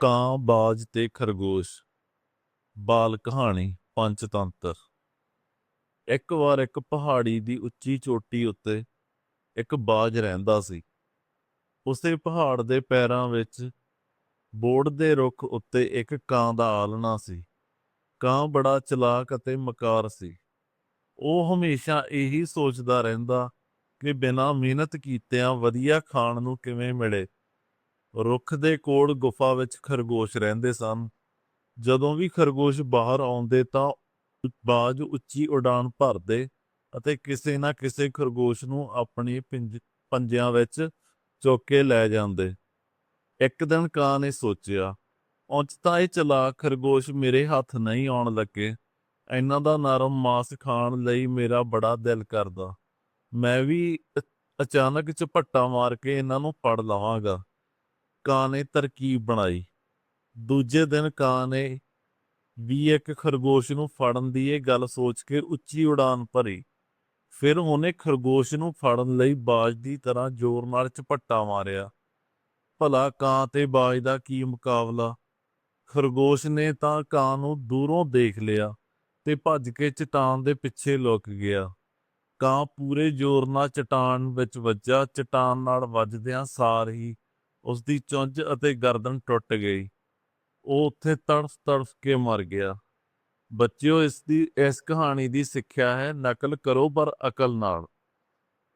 ਕਾਂ ਬਾਜ ਤੇ ਖਰਗੋਸ਼। ਬਾਲ ਕਹਾਣੀ ਪੰਚਤੰਤਰ ਇੱਕ ਵਾਰ ਇੱਕ ਪਹਾੜੀ ਦੀ ਉੱਚੀ ਚੋਟੀ ਉੱਤੇ ਇੱਕ ਬਾਜ ਰਹਿੰਦਾ ਸੀ। ਉਸੇ ਪਹਾੜ ਦੇ ਪੈਰਾਂ ਵਿੱਚ ਬੋੜ ਦੇ ਰੁੱਖ ਉੱਤੇ ਇੱਕ ਕਾਂ ਦਾ ਆਲਣਾ ਸੀ। ਕਾਂ ਬੜਾ ਚਲਾਕ ਅਤੇ ਮਕਾਰ ਸੀ। ਉਹ ਹਮੇਸ਼ਾ ਇਹੀ ਸੋਚਦਾ ਰਹਿੰਦਾ ਕਿ ਬਿਨਾਂ ਮਿਹਨਤ ਕੀਤਿਆਂ ਵਧੀਆ ਖਾਣ ਨੂੰ ਕਿਵੇਂ ਮਿਲੇ। ਰੁੱਖ ਦੇ ਕੋਲ ਗੁਫਾ ਵਿੱਚ ਖਰਗੋਸ਼ ਰਹਿੰਦੇ ਸਨ। ਜਦੋਂ ਵੀ ਖਰਗੋਸ਼ ਬਾਹਰ ਆਉਂਦੇ ਤਾਂ ਬਾਜ ਉੱਚੀ ਉਡਾਨ ਭਰਦੇ ਅਤੇ ਕਿਸੇ ਨਾ ਕਿਸੇ ਖਰਗੋਸ਼ ਨੂੰ ਆਪਣੀ ਪਿੰਜ, ਪੰਜਿਆਂ ਵਿੱਚ ਚੁੱਕ ਕੇ ਲੈ ਜਾਂਦੇ। ਇੱਕ ਦਿਨ ਕਾਂ ਨੇ ਸੋਚਿਆ, ਉਂਝ ਤਾਂ ਇਹ ਚਲਾਕ ਖਰਗੋਸ਼ ਮੇਰੇ ਹੱਥ ਨਹੀਂ ਆਉਣ ਲੱਗੇ। ਇਹਨਾਂ ਦਾ ਨਰਮ ਮਾਸ ਖਾਣ ਲਈ ਮੇਰਾ ਬੜਾ ਦਿਲ ਕਰਦਾ। ਮੈਂ ਵੀ ਅਚਾਨਕ ਝਪੱਟਾ ਮਾਰ ਕੇ ਇਹਨਾਂ ਨੂੰ ਫੜ ਲਵਾਂਗਾ। ਕਾਂ ਨੇ ਤਰਕੀਬ ਬਣਾਈ। ਦੂਜੇ ਦਿਨ ਕਾਂ ਨੇ ਵੀ ਇੱਕ ਖਰਗੋਸ਼ ਨੂੰ ਫੜਨ ਦੀ ਇਹ ਗੱਲ ਸੋਚ ਕੇ ਉੱਚੀ ਉਡਾਨ ਭਰੀ। ਫਿਰ ਉਹਨੇ ਖਰਗੋਸ਼ ਨੂੰ ਫੜਨ ਲਈ ਬਾਜ ਦੀ ਤਰ੍ਹਾਂ ਜ਼ੋਰ ਨਾਲ ਝਪੱਟਾ ਮਾਰਿਆ। ਭਲਾ ਕਾਂ ਤੇ ਬਾਜ ਦਾ ਕੀ ਮੁਕਾਬਲਾ? ਖਰਗੋਸ਼ ਨੇ ਤਾਂ ਕਾਂ ਨੂੰ ਦੂਰੋਂ ਦੇਖ ਲਿਆ ਤੇ ਭੱਜ ਕੇ ਚਟਾਨ ਦੇ ਪਿੱਛੇ ਲੁਕ ਗਿਆ। ਕਾਂ ਪੂਰੇ ਜ਼ੋਰ ਨਾਲ ਚਟਾਨ ਵਿੱਚ ਵੱਜਾ ਚਟਾਨ ਨਾਲ ਵੱਜਦਿਆਂ ਸਾਰ ਹੀ ਉਸ ਦੀ ਚੁੰਝ ਅਤੇ ਗਰਦਨ ਟੁੱਟ ਗਈ। ਉਹ ਉੱਥੇ ਤੜਫ ਤੜਫ ਕੇ ਮਰ ਗਿਆ। ਬੱਚਿਓ, ਇਸ ਦੀ, ਇਸ ਕਹਾਣੀ ਦੀ ਸਿੱਖਿਆ ਹੈ। ਨਕਲ ਕਰੋ, ਪਰ ਅਕਲ ਨਾਲ।